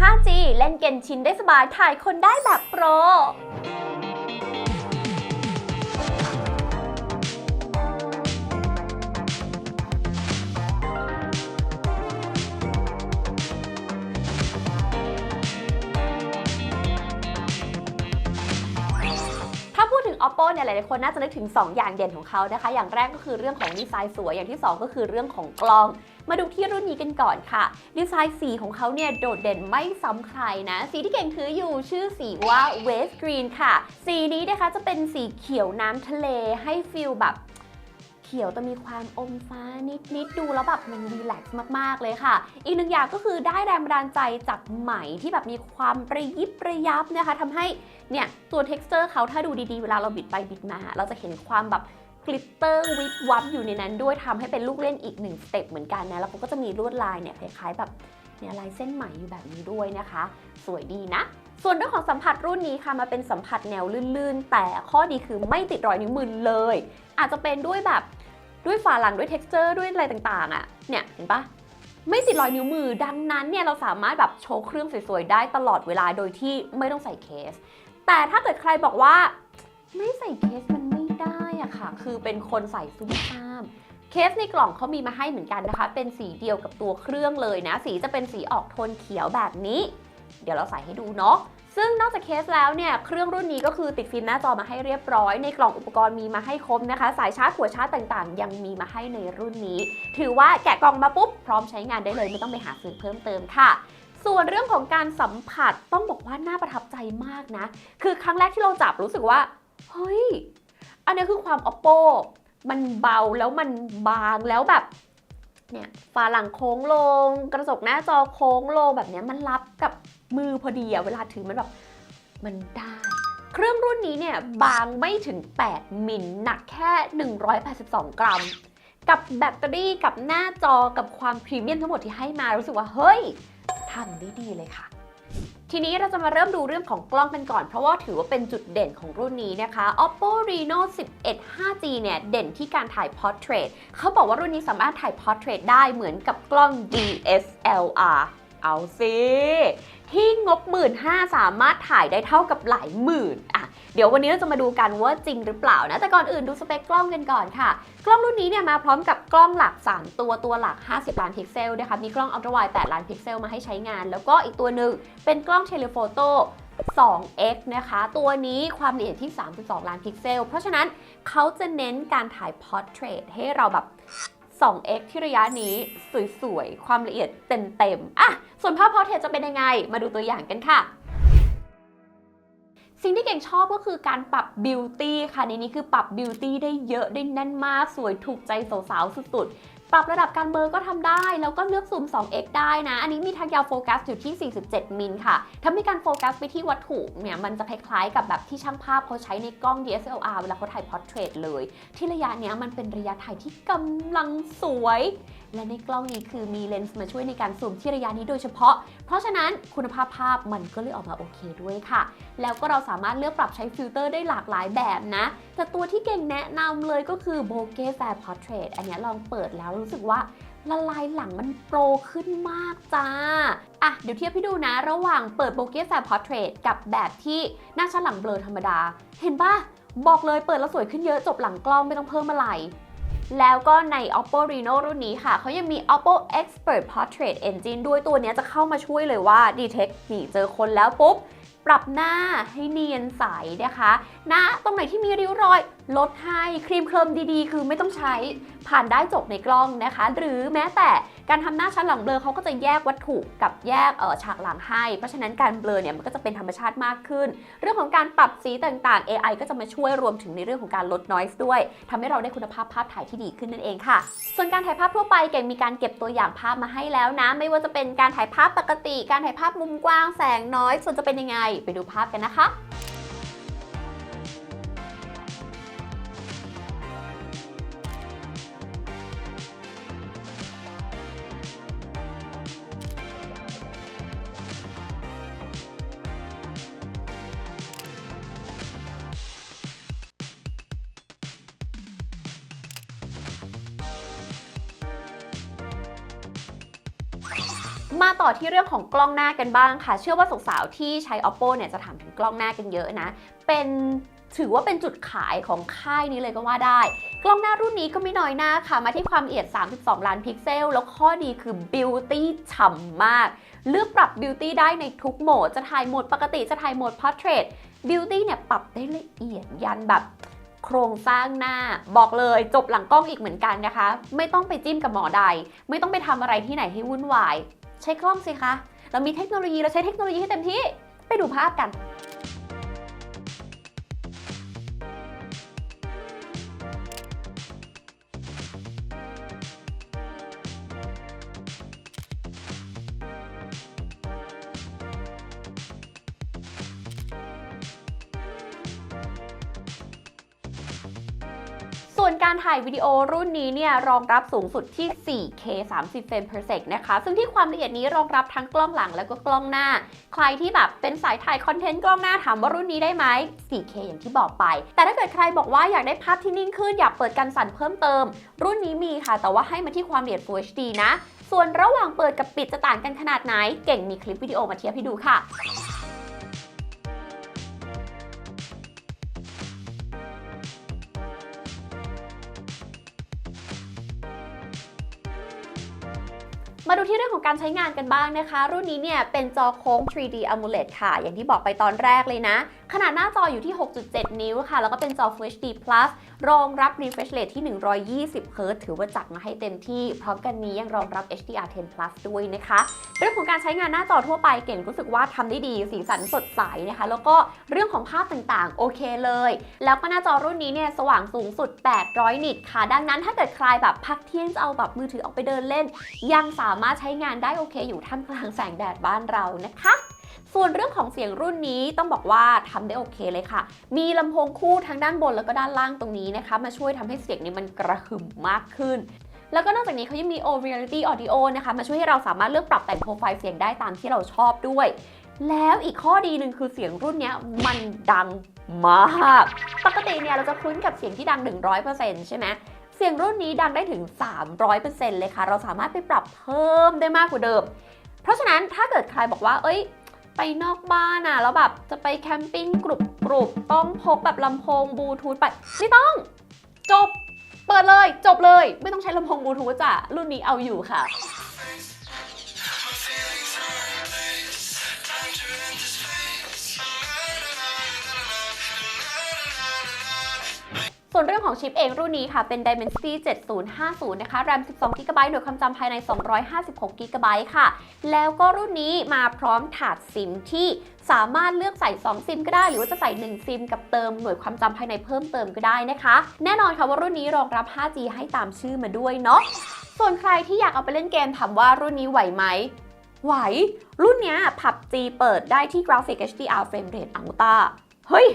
5G เล่นเกนชินได้สบายถ่ายคนได้แบบโปร Oppo เนี่ยหลายๆคนน่าจะนึกถึง 2 อย่างเด่นของเขานะคะ อย่างแรกก็คือเรื่องของดีไซน์สวย อย่างที่ 2 ก็คือเรื่องของกล้อง มาดูที่รุ่นนี้กันก่อนค่ะ ดีไซน์สีของเขาเนี่ยโดดเด่นไม่ซ้ำใครนะ สีที่เก่งถืออยู่ชื่อสีว่า w a s t Green ค่ะ สีนี้นะคะจะเป็นสีเขียวน้ำทะเลให้ฟิลแบบ ขียวแต่มีความอมฟ้านิดๆ ดูแล้วแบบมันรีแลกซ์มากๆเลยค่ะ อีกหนึ่งอย่างก็คือได้แรงบันดาลใจจากไหมที่แบบมีความประยิบประยับนะคะทำให้เนี่ยตัว texture เขาถ้าดูดีๆ เวลาเราบิดไปบิดมา เราจะเห็นความแบบกลิตเตอร์วิบวับอยู่ในนั้นด้วยทำให้เป็นลูกเล่นอีกหนึ่งสเต็ปเหมือนกันนะ แล้วเขาก็จะมีลวดลายเนี่ยคล้ายๆแบบเนี่ยลายเส้นไหมอยู่แบบนี้ด้วยนะคะ สวยดีนะ ส่วนเรื่องของสัมผัสรุ่นนี้ค่ะมาเป็นสัมผัสแนวลื่นๆ แต่ข้อดีคือไม่ติดรอยนิ้วมือเลย อาจจะเป็นด้วยแบบ ด้วยฝาหลังด้วย texture ด้วยอะไรต่างๆอะเนี่ยเห็นปะไม่ติดรอยนิ้วมือดังนั้นเนี่ยเราสามารถแบบโชว์เครื่องสวยๆ ได้ตลอดเวลาโดยที่ไม่ต้องใส่เคส แต่ถ้าเกิดใครบอกว่า ไม่ใส่เคสมันไม่ได้อะค่ะ คือเป็นคนใส่ซุ่มซ่ามเคสในกล่องเขามีมาให้เหมือนกันนะคะ เป็นสีเดียวกับตัวเครื่องเลยนะ สีจะเป็นสีออกโทนเขียวแบบนี้ เดี๋ยวเราใส่ให้ดูเนาะ ซึ่งนอกจากเคสแล้วเนี่ยเครื่องรุ่นนี้ก็คือติดฟิล์มหน้าจอมาให้เรียบร้อย ในกล่องอุปกรณ์มีมาให้ครบนะคะ สายชาร์จหัวชาร์จต่างๆ ยังมีมาให้ในรุ่นนี้ ถือว่าแกะกล่องมาปุ๊บ พร้อมใช้งานได้เลยไม่ต้องไปหาซื้อเพิ่มเติมค่ะส่วนเรื่องของการสัมผัสต้องบอกว่าน่าประทับใจมากนะ คือครั้งแรกที่เราจับรู้สึกว่า เฮ้ย อันนี้คือความ oppo มันเบาแล้วมันบางแล้วแบบ เนี่ยฝาหลังโค้งลง กระจกหน้าจอโค้งลงแบบนี้มันรับกับ มือพอดีอะเวลาถือมันแบบมันได้ เครื่องรุ่นนี้เนี่ยบางไม่ถึง 8 มิลหนักแค่ 182 กรัม กับแบตเตอรี่กับหน้าจอกับความพรีเมียมทั้งหมดที่ให้มารู้สึกว่า เฮ้ยทำได้ดีเลยค่ะทีนี้เราจะมาเริ่มดูเรื่องของกล้องกันก่อน เพราะว่าถือว่าเป็นจุดเด่นของรุ่นนี้นะคะ oppo reno 11 5g เนี่ย เด่นที่การถ่าย portrait เขาบอกว่ารุ่นนี้สามารถถ่าย portrait ได้เหมือนกับกล้อง DSLR เอาสิ ที่งบหมื่นห้าสามารถถ่ายได้เท่ากับหลายหมื่นอะเดี๋ยววันนี้เราจะมาดูกันว่าจริงหรือเปล่านะ แต่ก่อนอื่นดูสเปคกล้องกันก่อนค่ะ กล้องรุ่นนี้เนี่ยมาพร้อมกับกล้องหลัก 3 ตัวตัวหลัก 50 ล้านพิกเซลนะคะมีกล้องอัลตร้าไวด์8ล้านพิกเซลมาให้ใช้งาน แล้วก็อีกตัวหนึ่งเป็นกล้องเทเลโฟโต้ 2x นะคะ ตัวนี้ความละเอียดที่ 32 ล้านพิกเซล เพราะฉะนั้นเขาจะเน้นการถ่าย portrait ให้เราแบบ 2x ที่ระยะนี้สวยๆ ความละเอียดเต็มๆอะส่วนภาพพอเทปจะเป็นยังไง มาดูตัวอย่างกันค่ะ สิ่งที่เก่งชอบก็คือการปรับบิวตี้ค่ะในนี้คือปรับบิวตี้ได้เยอะได้แน่นมาก สวยถูกใจสาวๆ สุดๆ ปรับระดับการเบลอร์ก็ทำได้ แล้วก็เลือกซูม 2x ได้นะ อันนี้มีทางยาวโฟกัสอยู่ที่ 47 มิลค่ะ ถ้ามีการโฟกัสไปที่วัตถุเนี่ย มันจะคล้ายๆกับแบบที่ช่างภาพเขาใช้ในกล้อง DSLR เวลาเขาถ่ายพอร์เทรตเลย ที่ระยะเนี้ยมันเป็นระยะถ่ายที่กำลังสวย และในกล้องนี้คือมีเลนส์มาช่วยในการซูมที่ระยะนี้โดยเฉพาะ เพราะฉะนั้นคุณภาพภาพมันก็เลยออกมาโอเคด้วยค่ะ แล้วก็เราสามารถเลือกปรับใช้ฟิลเตอร์ได้หลากหลายแบบนะ แต่ตัวที่เก่งแนะนำเลยก็คือ Bokeh Fair Portrait อันนี้ลองเปิดแล้วรู้สึกว่าละลายหลังมันโปรขึ้นมากจ้า อะ เดี๋ยวเทียบให้ดูนะ ระหว่างเปิด Bokeh Fair Portrait กับแบบที่หน้าชั้นหลังเบลอธรรมดา เห็นปะบอกเลยเปิดแล้วสวยขึ้นเยอะจบหลังกล้องไม่ต้องเพิ่มอะไร แล้วก็ใน Oppo Reno รุ่นนี้ค่ะ เขายังมี Oppo Expert Portrait Engine ด้วยตัวนี้จะเข้ามาช่วยเลยว่า detect นี่เจอคนแล้วปุ๊บ ปรับหน้าให้เนียนใสนะคะ หน้าตรงไหนที่มีริ้วรอย ลดให้ครีมเคลิมดีๆ คือไม่ต้องใช้ผ่านได้จบในกล้องนะคะ หรือแม้แต่การทำหน้าชั้นหลังเบลอเขาก็จะแยกวัตถุกับแยกเออฉากหลังให้ เพราะฉะนั้นการเบลอเนี่ยมันก็จะเป็นธรรมชาติมากขึ้น เรื่องของการปรับสีต่างๆ AI ก็จะมาช่วยรวมถึงในเรื่องของการลด noise ด้วยทำให้เราได้คุณภาพภาพถ่ายที่ดีขึ้นนั่นเองค่ะ ส่วนการถ่ายภาพทั่วไปเก่งมีการเก็บตัวอย่างภาพมาให้แล้วนะ ไม่ว่าจะเป็นการถ่ายภาพปกติ การถ่ายภาพมุมกว้างแสงน้อย ส่วนจะเป็นยังไง ไปดูภาพกันนะคะ มาต่อที่เรื่องของกล้องหน้ากันบ้างค่ะ เชื่อว่าสาวๆที่ใช้ oppo เนี่ยจะถามถึงกล้องหน้ากันเยอะนะ เป็นถือว่าเป็นจุดขายของค่ายนี้เลยก็ว่าได้ กล้องหน้ารุ่นนี้ก็ไม่น้อยหน้าค่ะ มาที่ความละเอียด 32 ล้านพิกเซล แล้วข้อดีคือ beauty ฉ่ำมาก เลือกปรับ beauty ได้ในทุกโหมด จะถ่ายโหมดปกติ จะถ่ายโหมด portrait beauty เนี่ยปรับได้ละเอียดยันแบบโครงสร้างหน้าบอกเลยจบหลังกล้องอีกเหมือนกันนะคะ ไม่ต้องไปจิ้มกับหมอใด ไม่ต้องไปทำอะไรที่ไหนให้วุ่นวาย ใช้กล้องสิคะ เรามีเทคโนโลยี เราใช้เทคโนโลยีให้เต็มที่ ไปดูภาพกัน วนการถ่ายวิดีโอรุ่นนี้เนี่ยรองรับสูงสุดที่ 4K 30 เฟรม per sec นะคะ ซึ่งที่ความละเอียดนี้รองรับทั้งกล้องหลังแล้วก็กล้องหน้า ใครที่แบบเป็นสายถ่ายคอนเทนต์กล้องหน้าถามว่ารุ่นนี้ได้ไหม 4K อย่างที่บอกไป แต่ถ้าเกิดใครบอกว่าอยากได้ภาพที่นิ่งขึ้นอยากเปิดกันสั่นเพิ่มเติม รุ่นนี้มีค่ะ แต่ว่าให้มาที่ความละเอียด Full HD นะ ส่วนระหว่างเปิดกับปิดจะต่างกันขนาดไหน เก่งมีคลิปวิดีโอมาเทียบให้ดูค่ะ มาดูที่เรื่องของการใช้งานกันบ้างนะคะ รุ่นนี้เนี่ยเป็นจอโค้ง 3D AMOLED ค่ะ อย่างที่บอกไปตอนแรกเลยนะ ขนาดหน้าจออยู่ที่ 6.7 นิ้วค่ะ แล้วก็เป็นจอ Full HD Plus รองรับ refresh rate ที่ 120 Hz ถือว่าจัดมาให้เต็มที่ พร้อมกันนี้ยังรองรับ HDR10 Plus ด้วยนะคะ เรื่องของการใช้งานหน้าจอทั่วไปเก่งรู้สึกว่าทำได้ดีสีสันสดใสนะคะ แล้วก็เรื่องของภาพต่างๆ โอเคเลย แล้วก็หน้าจอรุ่นนี้เนี่ยสว่างสูงสุด 800 นิตค่ะ ดังนั้นถ้าเกิดใครแบบพักเที่ยงจะเอาแบบมือถือออกไปเดินเล่น ยังสามารถใช้งานได้โอเค อยู่ท่ามกลางแสงแดดบ้านเรานะคะส่วนเรื่องของเสียงรุ่นนี้ต้องบอกว่าทำได้โอเคเลยค่ะ มีลำโพงคู่ทั้งด้านบนแล้วก็ด้านล่างตรงนี้นะคะ มาช่วยทำให้เสียงนี้มันกระหึ่มมากขึ้น แล้วก็นอกจากนี้เขายังมี O Reality Audio นะคะมาช่วยให้เราสามารถเลือกปรับแต่งโปรไฟล์เสียงได้ตามที่เราชอบด้วย แล้วอีกข้อดีหนึ่งคือเสียงรุ่นนี้มันดังมาก ปกติเนี่ยเราจะคุ้นกับเสียงที่ดัง 100%ใช่ไหมเสียงรุ่นนี้ดังได้ถึง 300%เลยค่ะ เราสามารถไปปรับเพิ่มได้มากกว่าเดิม เพราะฉะนั้นถ้าเกิดใครบอกว่า เอ้ย ไปนอกบ้านอะแล้วแบบจะไปแคมปิ้งกรุบกรุบต้องพกแบบลำโพงบลูทูธไป ไม่ต้อง จบ เปิดเลยจบเลย ไม่ต้องใช้ลำโพงบลูทูธจ้ะรุ่นนี้เอาอยู่ค่ะ ส่วนเรื่องของชิปเองรุ่นนี้ค่ะเป็น Dimensity 7050 นะคะ RAM 12 GB หน่วยความจำภายใน 256 GB ค่ะ แล้วก็รุ่นนี้มาพร้อมถาดซิมที่สามารถเลือกใส่ 2 ซิมก็ได้ หรือว่าจะใส่ 1 ซิมกับเติมหน่วยความจำภายในเพิ่มเติมก็ได้นะคะ แน่นอนค่ะว่ารุ่นนี้รองรับ 5G ให้ตามชื่อมาด้วยเนาะ ส่วนใครที่อยากเอาไปเล่นเกมถามว่ารุ่นนี้ไหวไหมไหว รุ่นเนี้ย PUBG เปิดได้ที่ Graphic HDR Frame Rate Ultra เฮ้ย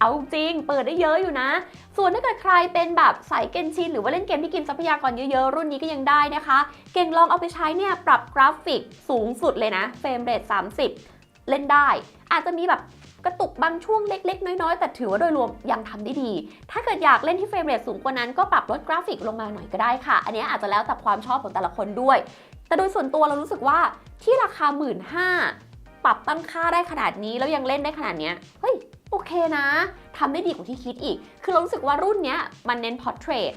เอาจริง เปิดได้เยอะอยู่นะ ส่วนถ้าเกิดใครเป็นแบบสายเกนชิน หรือว่าเล่นเกมที่กินทรัพยากรเยอะๆ รุ่นนี้ก็ยังได้นะคะ เก่งลองเอาไปใช้เนี่ยปรับกราฟิกสูงสุดเลยนะเฟรมเรท30 เล่นได้ อาจจะมีแบบกระตุกบางช่วงเล็ก ๆ น้อย ๆ แต่ถือว่าโดยรวมยังทำได้ดี ถ้าเกิดอยากเล่นที่เฟรมเรทสูงกว่านั้นก็ปรับลดกราฟิกลงมาหน่อยก็ได้ค่ะ อันนี้อาจจะแล้วแต่ความชอบของแต่ละคนด้วย แต่โดยส่วนตัวเรารู้สึกว่าที่ราคา 1 5ื่น ปรับตั้งค่าได้ขนาดนี้แล้วยังเล่นได้ขนาดเนี้ยเฮ้ยโอเคนะทำได้ดีกว่าที่คิดอีก คือเรารู้สึกว่ารุ่นเนี้ยมันเน้น portrait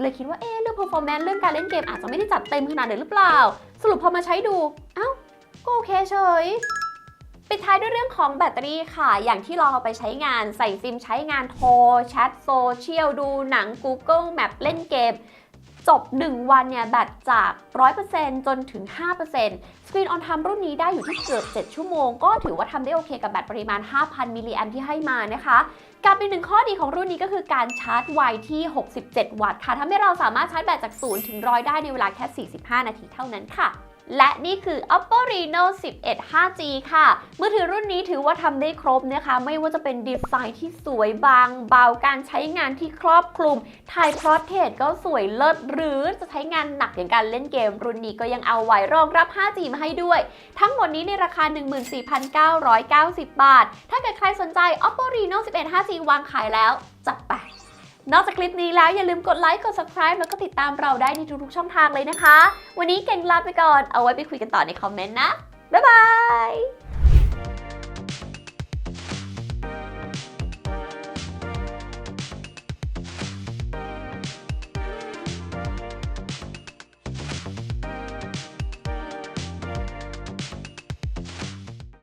เลยคิดว่าเอ๊เรื่อง performance เรื่องการเล่นเกมอาจจะไม่ได้จัดเต็มขนาดนั้นหรือเปล่า สรุปพอมาใช้ดู เอ้า ก็โอเคเฉยปิดท้ายด้วยเรื่องของแบตเตอรี่ค่ะ อย่างที่ลองเอาไปใช้งานใส่ซิมใช้งานโทรแชทโซเชียลดูหนัง Google Map เล่นเกม จบ 1 วันเนี่ยแบตจาก 100%จนถึง 5% Screen on Time รุ่นนี้ได้อยู่ที่เกือบ 7 ชั่วโมง ก็ถือว่าทำได้โอเคกับแบตปริมาณ 5,000 มิลลิแอมที่ให้มานะคะกับอีกหนึ่งข้อดีของรุ่นนี้ก็คือการชาร์จไวที่ 67 วัตต์ค่ะทำให้เราสามารถชาร์จแบตจาก 0 ถึง 100 ได้ในเวลาแค่ 45 นาทีเท่านั้นค่ะ และนี่คือ Oppo Reno 11 5G ค่ะ มือถือรุ่นนี้ถือว่าทำได้ครบนะคะ ไม่ว่าจะเป็นดีไซน์ที่สวยบางเบา การใช้งานที่ครอบคลุม ถ่ายพรอเทสก็สวยเลิศ หรือจะใช้งานหนักอย่างการเล่นเกม รุ่นนี้ก็ยังเอาไว้รองรับ 5G มาให้ด้วย ทั้งหมดนี้ในราคา 14,990 บาท ถ้าเกิดใครสนใจ Oppo Reno 11 5G วางขายแล้วจัดไป นอกจากคลิปนี้แล้วอย่าลืมกดไลค์กด subscribe แล้วก็ติดตามเราได้ในทุกๆช่องทางเลยนะคะ วันนี้เก่งลาไปก่อนเอาไว้ไปคุยกันต่อในคอมเมนต์นะบ๊ายบาย